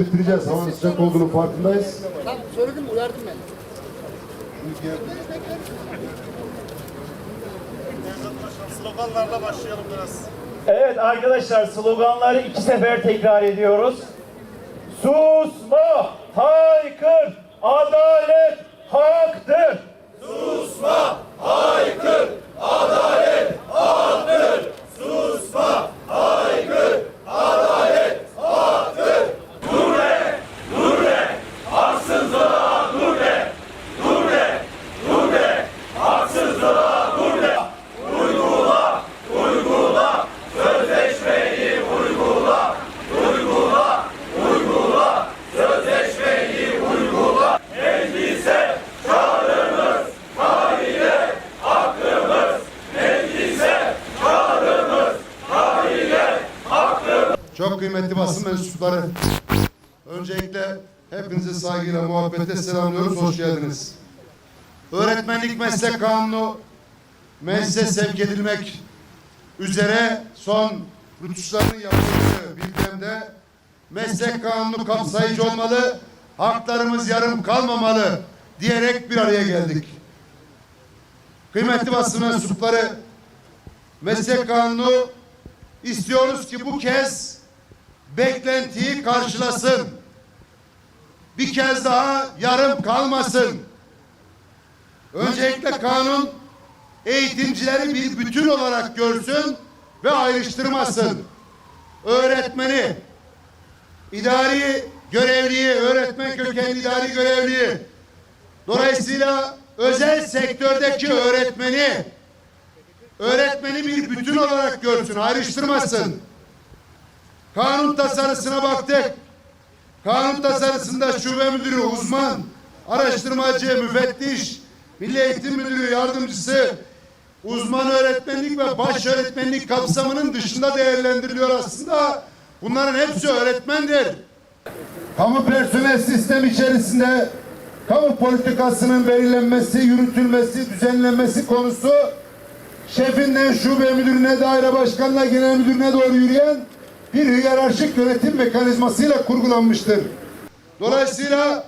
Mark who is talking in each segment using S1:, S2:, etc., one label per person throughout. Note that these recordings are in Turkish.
S1: bitireceğiz. Havanın sıcak olduğunu farkındayız.
S2: Tamam söyledim uyardım ben.
S3: Sloganlarla başlayalım biraz.
S4: Evet arkadaşlar sloganları iki sefer tekrar ediyoruz. Susma, haykır, adalet haktır.
S1: Çok hepinizi saygıyla, muhabbetle selamlıyoruz. Hoş geldiniz. Öğretmenlik meslek kanunu meclise sevk edilmek üzere son rütuşların yapıldığı bildiğimde meslek kanunu kapsayıcı olmalı, haklarımız yarım kalmamalı diyerek bir araya geldik. Kıymetli basın mensupları, meslek kanunu istiyoruz ki bu kez beklentiyi karşılasın. Bir kez daha yarım kalmasın. Öncelikle kanun eğitimcileri bir bütün olarak görsün ve ayrıştırmasın. Öğretmeni, idari görevliyi, öğretmen kökenli idari görevliyi, dolayısıyla özel sektördeki öğretmeni, öğretmeni bir bütün olarak görsün, ayrıştırmasın. Kanun tasarısına baktık. Kanun tasarısında şube müdürü, uzman, araştırmacı, müfettiş, milli eğitim müdürü, yardımcısı, uzman öğretmenlik ve baş öğretmenlik kapsamının dışında değerlendiriliyor aslında. Bunların hepsi öğretmendir. Kamu personel sistem içerisinde kamu politikasının belirlenmesi, yürütülmesi, düzenlenmesi konusu şefinden şube müdürüne, daire başkanına, genel müdürüne doğru yürüyen bir hiyerarşik yönetim mekanizmasıyla kurgulanmıştır. Dolayısıyla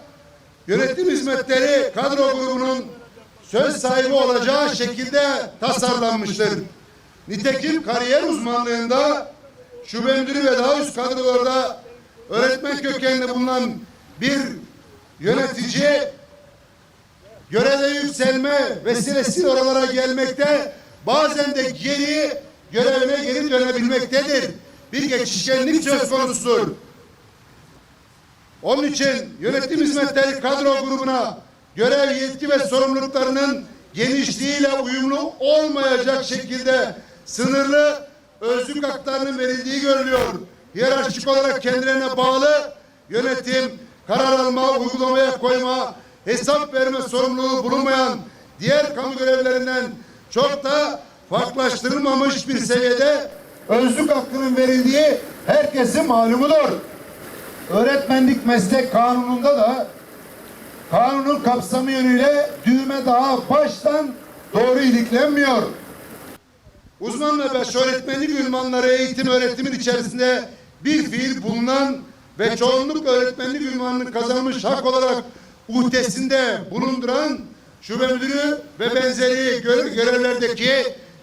S1: yönetim hizmetleri kadro grubunun söz sahibi olacağı şekilde tasarlanmıştır. Nitekim kariyer uzmanlığında şube müdürü ve daha üst kadrolarda öğretmen kökenli bulunan bir yönetici göreve yükselme vesilesiyle oralara gelmekte bazen de geri görevine geri dönebilmektedir. Bir geçişkenlik söz konusudur. Onun için yönetim hizmetleri kadro grubuna görev yetki ve sorumluluklarının genişliğiyle uyumlu olmayacak şekilde sınırlı özlük haklarının verildiği görülüyor. Hiyerarşik olarak kendilerine bağlı yönetim, karar alma, uygulamaya koyma, hesap verme sorumluluğu bulunmayan diğer kamu görevlerinden çok da farklılaştırılmamış bir seviyede özlük hakkının verildiği herkesin malumudur. Öğretmenlik meslek kanununda da kanunun kapsamı yönüyle düğme daha baştan doğru iliklenmiyor. Uzman ve baş öğretmenlik ünvanları eğitim öğretimin içerisinde bir fiil bulunan ve çoğunluk öğretmenlik ünvanını kazanmış hak olarak uhdesinde bulunduran şube müdürü ve benzeri görev- görevlerdeki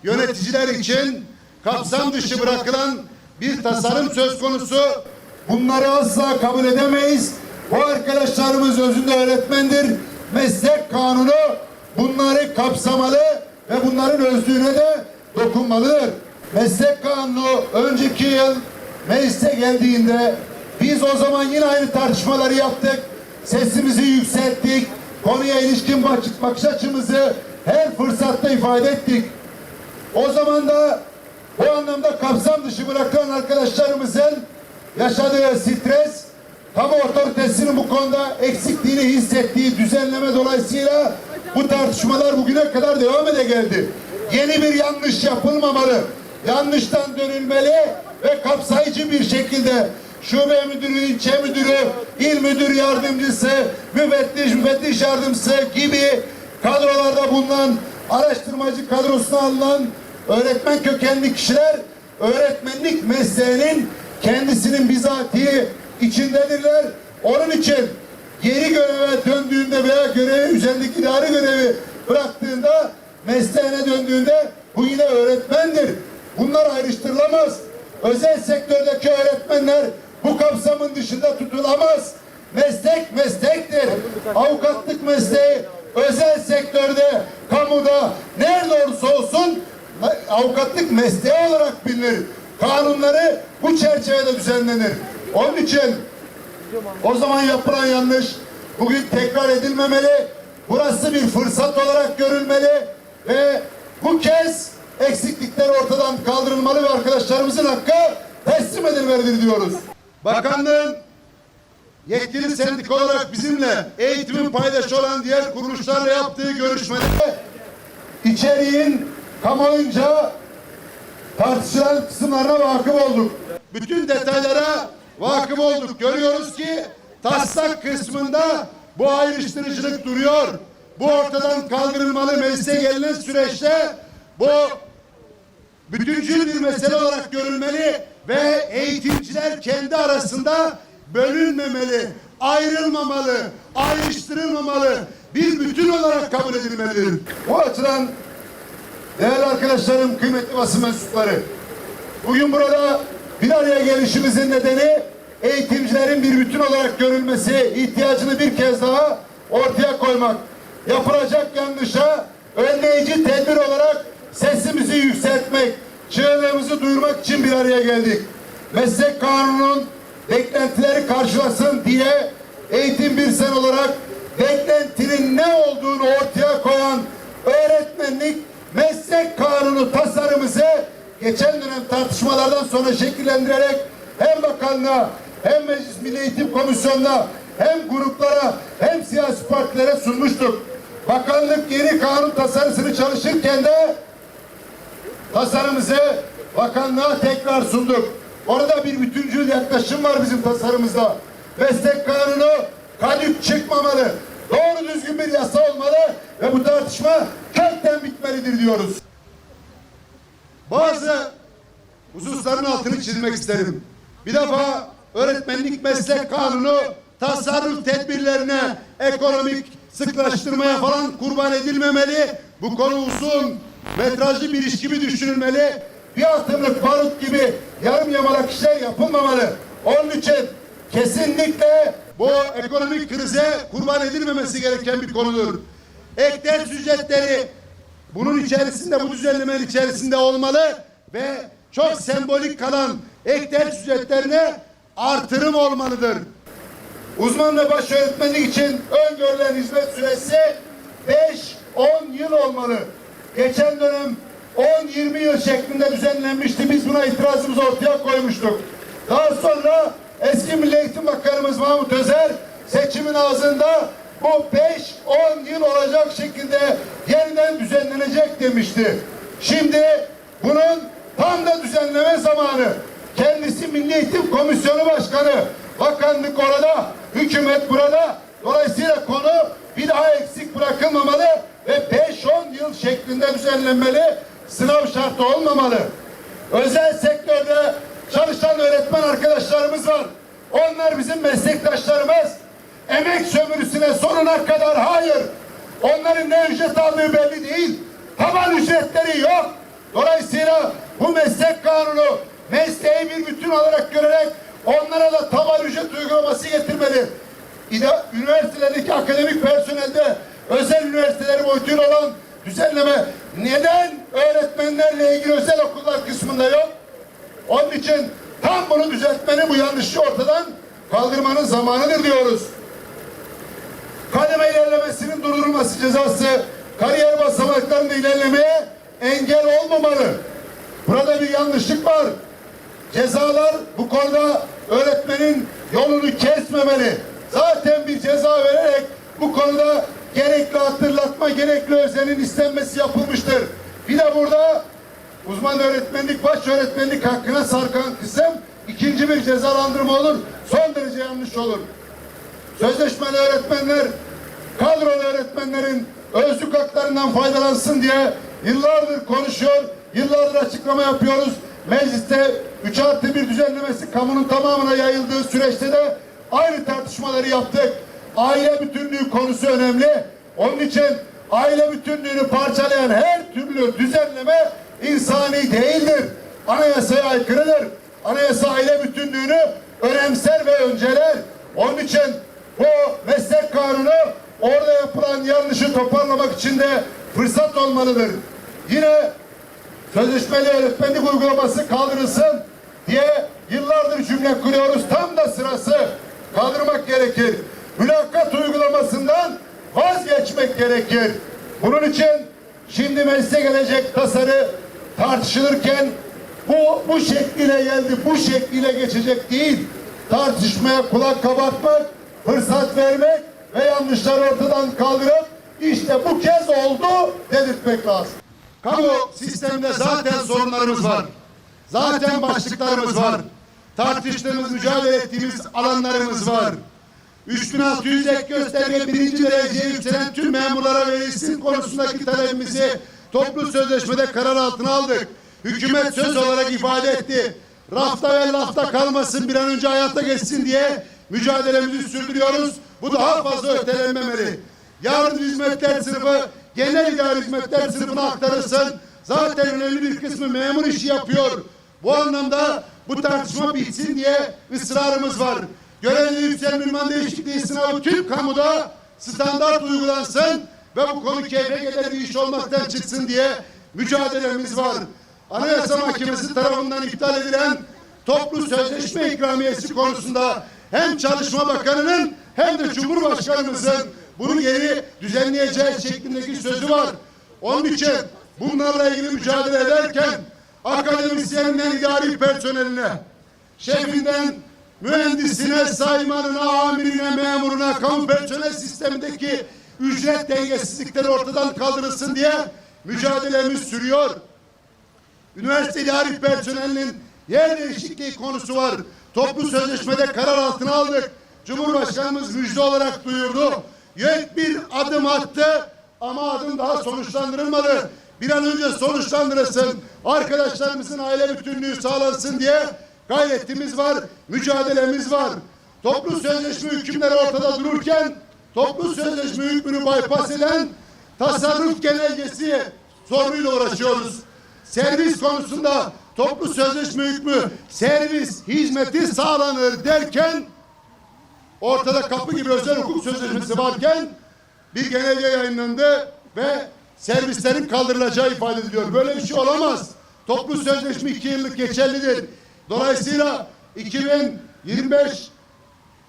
S1: yöneticiler için kapsam dışı bırakılan bir tasarım söz konusu. Bunları asla kabul edemeyiz. Bu arkadaşlarımız özünde öğretmendir. Meslek kanunu bunları kapsamalı ve bunların özlüğüne de dokunmalıdır. Meslek kanunu önceki yıl meclise geldiğinde biz o zaman yine aynı tartışmaları yaptık. Sesimizi yükselttik. Konuya ilişkin bak- bakış açımızı her fırsatta ifade ettik. O zaman da bu anlamda kapsam dışı bırakılan arkadaşlarımızın yaşadığı stres, kamu otoritesinin bu konuda eksikliğini hissettiği düzenleme dolayısıyla bu tartışmalar bugüne kadar devam ede geldi. Yeni bir yanlış yapılmamalı. Yanlıştan dönülmeli ve kapsayıcı bir şekilde şube müdürü, ilçe müdürü, il müdür yardımcısı, müfettiş, müfettiş yardımcısı gibi kadrolarda bulunan araştırmacı kadrosuna alınan öğretmen kökenli kişiler öğretmenlik mesleğinin kendisinin bizatihi içindedirler. Onun için geri göreve döndüğünde veya görevi üzerindeki idari görevi bıraktığında mesleğine döndüğünde bu yine öğretmendir. Bunlar ayrıştırılamaz. Özel sektördeki öğretmenler bu kapsamın dışında tutulamaz. Meslek meslektir. Avukatlık mesleği özel sektörde, kamuda nerede olursa olsun avukatlık mesleği olarak bilinir. Kanunları bu çerçevede düzenlenir. Onun için o zaman yapılan yanlış bugün tekrar edilmemeli. Burası bir fırsat olarak görülmeli ve bu kez eksiklikler ortadan kaldırılmalı ve arkadaşlarımızın hakkı teslim edilmelidir diyoruz. Bakanlığın yetkili sendik olarak bizimle eğitimin paydaşı olan diğer kuruluşlarla yaptığı görüşmede içeriğin kamuoyunca tartışılan kısımlarına vakıf olduk. Bütün detaylara vakıf olduk. Görüyoruz ki taslak kısmında bu ayrıştırıcılık duruyor. Bu ortadan kaldırılmalı meclise gelinen süreçte bu bütüncül bir mesele olarak görülmeli ve eğitimciler kendi arasında bölünmemeli, ayrılmamalı, ayrıştırılmamalı, bir bütün olarak kabul edilmelidir. Bu açıdan değerli arkadaşlarım, kıymetli basın mensupları, bugün burada bir araya gelişimizin nedeni eğitimcilerin bir bütün olarak görülmesi ihtiyacını bir kez daha ortaya koymak. Yapılacak yanlışa önleyici tedbir olarak sesimizi yükseltmek, çığlığımızı duyurmak için bir araya geldik. Meslek kanunun beklentileri karşılasın diye eğitim bir sen olarak beklentinin ne olduğunu ortaya koyan öğretmenlik meslek kanunu tasarımızı geçen dönem tartışmalardan sonra şekillendirerek hem bakanlığa hem Meclis Milli Eğitim Komisyonu'na hem gruplara hem siyasi partilere sunmuştuk. Bakanlık yeni kanun tasarısını çalışırken de tasarımızı bakanlığa tekrar sunduk. Orada bir bütüncül yaklaşım var bizim tasarımızda. Meslek kanunu kadük çıkmamalı. Doğru düzgün bir yasa olmalı ve bu tartışma kökten bitmelidir diyoruz. Bazı hususların altını çizmek isterim. Bir defa öğretmenlik meslek kanunu tasarruf tedbirlerine, ekonomik sıklaştırmaya falan kurban edilmemeli. Bu konu uzun, metrajlı bir iş gibi düşünülmeli. Bir atımlık barut gibi yarım yamalak işler yapılmamalı. Onun için kesinlikle bu ekonomik krize kurban edilmemesi gereken bir konudur. Ek ders ücretleri bunun içerisinde bu düzenlemenin içerisinde olmalı ve çok sembolik kalan ek ders ücretlerine artırım olmalıdır. Uzman ve baş öğretmenlik için öngörülen hizmet süresi 5-10 yıl olmalı. Geçen dönem 10-20 yıl şeklinde düzenlenmişti. Biz buna itirazımızı ortaya koymuştuk. Daha sonra eski Milli Eğitim Bakanımız Mahmut Özer seçimin ağzında bu 5-10 yıl olacak şekilde yeniden düzenlenecek demişti. Şimdi bunun tam da düzenleme zamanı. Kendisi Milli Eğitim Komisyonu Başkanı. Bakanlık orada, hükümet burada. Dolayısıyla konu bir daha eksik bırakılmamalı ve 5-10 yıl şeklinde düzenlenmeli. Sınav şartı olmamalı. Özel sektörde çalışan öğretmen arkadaşlarımız var. Onlar bizim meslektaşlarımız. Emek sömürüsüne sonuna kadar hayır. Onların ne ücret aldığı belli değil. Taban ücretleri yok. Dolayısıyla bu meslek kanunu mesleği bir bütün olarak görerek onlara da taban ücret uygulaması getirmeli. Üniversitelerdeki akademik personelde özel üniversiteleri boyutuyla olan düzenleme neden öğretmenlerle ilgili özel okullar kısmında yok? Onun için tam bunu düzeltmenin bu yanlışı ortadan kaldırmanın zamanıdır diyoruz. Kademe ilerlemesinin durdurulması cezası kariyer basamaklarında ilerlemeye engel olmamalı. Burada bir yanlışlık var. Cezalar bu konuda öğretmenin yolunu kesmemeli. Zaten bir ceza vererek bu konuda gerekli hatırlatma, gerekli özenin istenmesi yapılmıştır. Bir de burada uzman öğretmenlik, baş öğretmenlik hakkına sarkan kısım ikinci bir cezalandırma olur. Son derece yanlış olur. Sözleşmeli öğretmenler, kadrolu öğretmenlerin özlük haklarından faydalansın diye yıllardır konuşuyor, yıllardır açıklama yapıyoruz. Mecliste 3 artı 1 düzenlemesi kamunun tamamına yayıldığı süreçte de aynı tartışmaları yaptık. Aile bütünlüğü konusu önemli. Onun için aile bütünlüğünü parçalayan her türlü düzenleme insani değildir. Anayasaya aykırıdır. Anayasa aile bütünlüğünü önemser ve önceler. Onun için bu meslek kanunu orada yapılan yanlışı toparlamak için de fırsat olmalıdır. Yine sözleşmeli öğretmenlik uygulaması kaldırılsın diye yıllardır cümle kuruyoruz. Tam da sırası kaldırmak gerekir. Mülakat uygulamasından vazgeçmek gerekir. Bunun için şimdi meclise gelecek tasarı tartışılırken bu bu şekliyle geldi, bu şekliyle geçecek değil. Tartışmaya kulak kabartmak, fırsat vermek ve yanlışları ortadan kaldırıp işte bu kez oldu dedirtmek lazım. Kamu sisteminde zaten sorunlarımız var. Zaten başlıklarımız var. Tartıştığımız, mücadele ettiğimiz alanlarımız var. 3600 ek gösterge birinci dereceye yükselen tüm memurlara verilsin konusundaki talebimizi toplu sözleşmede karar altına aldık. Hükümet söz olarak ifade etti. Rafta ve lafta kalmasın bir an önce hayata geçsin diye mücadelemizi sürdürüyoruz. Bu daha fazla ötelenmemeli. Yarın hizmetler sınıfı genel idare hizmetler sınıfına aktarılsın. Zaten önemli bir kısmı memur işi yapıyor. Bu anlamda bu tartışma bitsin diye ısrarımız var. Görevli yükselen ünvan değişikliği sınavı tüm kamuda standart uygulansın ve bu konu KPG'de bir iş olmaktan çıksın diye mücadelemiz var. Anayasa Mahkemesi tarafından iptal edilen toplu sözleşme ikramiyesi konusunda hem Çalışma Bakanı'nın hem de Cumhurbaşkanımızın bunu geri düzenleyeceği şeklindeki sözü var. Onun için bunlarla ilgili mücadele ederken akademisyeninden idari personeline, şefinden mühendisine, saymanına, amirine, memuruna, kamu personel sistemindeki ücret dengesizlikleri ortadan kaldırılsın diye mücadelemiz sürüyor. Üniversite idari personelinin yer değişikliği konusu var. Toplu sözleşmede karar altına aldık. Cumhurbaşkanımız müjde olarak duyurdu. Yek bir adım attı ama adım daha sonuçlandırılmadı. Bir an önce sonuçlandırılsın. Arkadaşlarımızın aile bütünlüğü sağlansın diye gayretimiz var, mücadelemiz var. Toplu sözleşme hükümleri ortada dururken toplu sözleşme hükmünü bypass eden tasarruf genelgesi sorunuyla uğraşıyoruz. Servis konusunda toplu sözleşme hükmü servis hizmeti sağlanır derken ortada kapı gibi özel hukuk sözleşmesi varken bir genelge yayınlandı ve servislerin kaldırılacağı ifade ediliyor. Böyle bir şey olamaz. Toplu sözleşme iki yıllık geçerlidir. Dolayısıyla 2025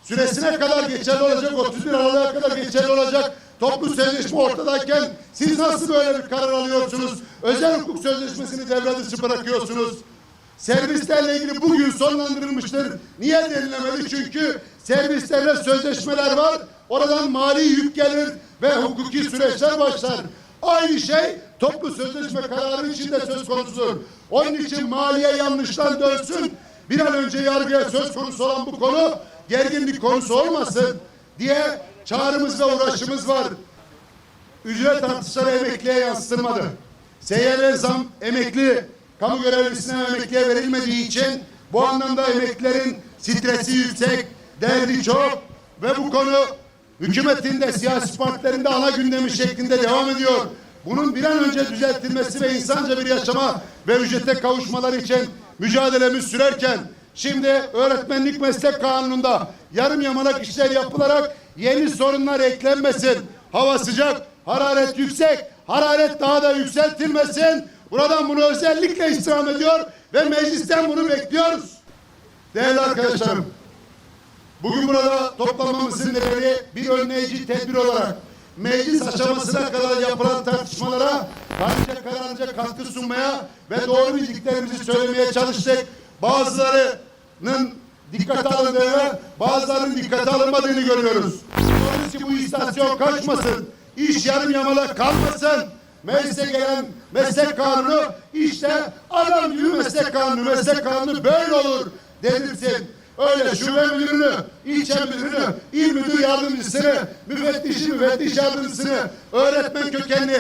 S1: süresine kadar geçerli olacak, 31 Aralık'a kadar geçerli olacak. Toplu sözleşme ortadayken siz nasıl böyle bir karar alıyorsunuz? Özel hukuk sözleşmesini devre dışı bırakıyorsunuz. Servislerle ilgili bugün sonlandırılmıştır. Niye denilemedi? Çünkü servislerle sözleşmeler var. Oradan mali yük gelir ve hukuki süreçler başlar. Aynı şey toplu sözleşme kararı içinde söz konusudur. Onun için maliye yanlıştan dönsün. Bir an önce yargıya söz konusu olan bu konu gerginlik konusu olmasın diye çağrımız ve uğraşımız var. Ücret artışları emekliye yansıtılmadı. Seyyare zam emekli, kamu görevlisine emekliye verilmediği için bu anlamda emeklilerin stresi yüksek, derdi çok ve bu konu hükümetin de siyasi partilerin de ana gündemi şeklinde devam ediyor. Bunun bir an önce düzeltilmesi ve insanca bir yaşama ve ücrete kavuşmaları için mücadelemiz sürerken şimdi öğretmenlik meslek kanununda yarım yamalak işler yapılarak yeni sorunlar eklenmesin. Hava sıcak, hararet yüksek, hararet daha da yükseltilmesin. Buradan bunu özellikle istirham ediyor ve meclisten bunu bekliyoruz. Değerli arkadaşlarım, Bugün burada toplanmamızın nedeni bir önleyici tedbir olarak meclis aşamasına kadar yapılan tartışmalara karınca kararınca katkı sunmaya ve doğru bildiklerimizi söylemeye çalıştık. Bazılarının dikkate alındığını, bazılarının dikkate alınmadığını görüyoruz. Diyoruz ki bu istasyon kaçmasın, iş yarım yamalak kalmasın. Meclise gelen meslek kanunu işte adam gibi meslek kanunu, meslek kanunu böyle olur dedirsin. Öyle şube müdürünü, ilçe müdürünü, il müdür yardımcısını, müfettişi, müfettiş yardımcısını, öğretmen kökenli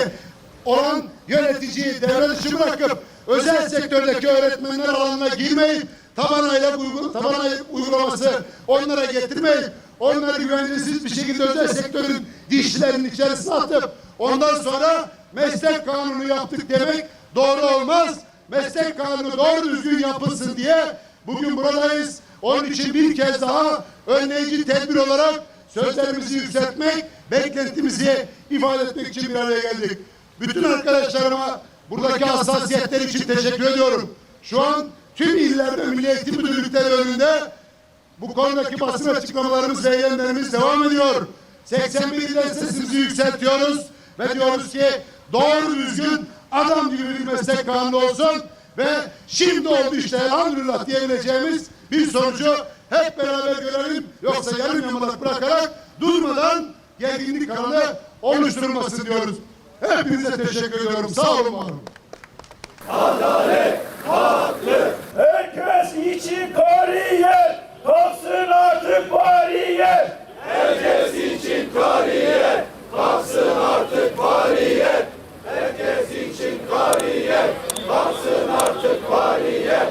S1: olan yöneticiyi devre dışı bırakıp özel sektördeki öğretmenler alanına girmeyip taban aylak, uygu, taban aylak uygulaması onlara getirmeyip onları güvencesiz bir şekilde özel sektörün dişlerinin içerisine atıp ondan sonra meslek kanunu yaptık demek doğru olmaz. Meslek kanunu doğru düzgün yapılsın diye bugün buradayız. Onun için bir kez daha önleyici tedbir olarak sözlerimizi yükseltmek, beklentimizi ifade etmek için bir araya geldik. Bütün arkadaşlarıma buradaki hassasiyetler için teşekkür ediyorum. Şu an tüm illerde Milli Eğitim Müdürlükleri önünde bu konudaki basın açıklamalarımız ve yayınlarımız devam ediyor. 81 ilde sesimizi yükseltiyoruz ve diyoruz ki doğru düzgün adam gibi bir meslek kanunu olsun ve şimdi oldu işte elhamdülillah diyebileceğimiz bir sonucu hep beraber görelim. Yoksa yarım yamalak bırakarak durmadan gerginlik kanalı oluşturulmasın diyoruz. Hepinize teşekkür ediyorum. Sağ olun, var. Adalet,
S4: haklı. Herkes için kariyer. Kalksın artık bariyer. Herkes için kariyer. Kalksın artık bariyer. Herkes için kariyer. Kalksın artık bariyer.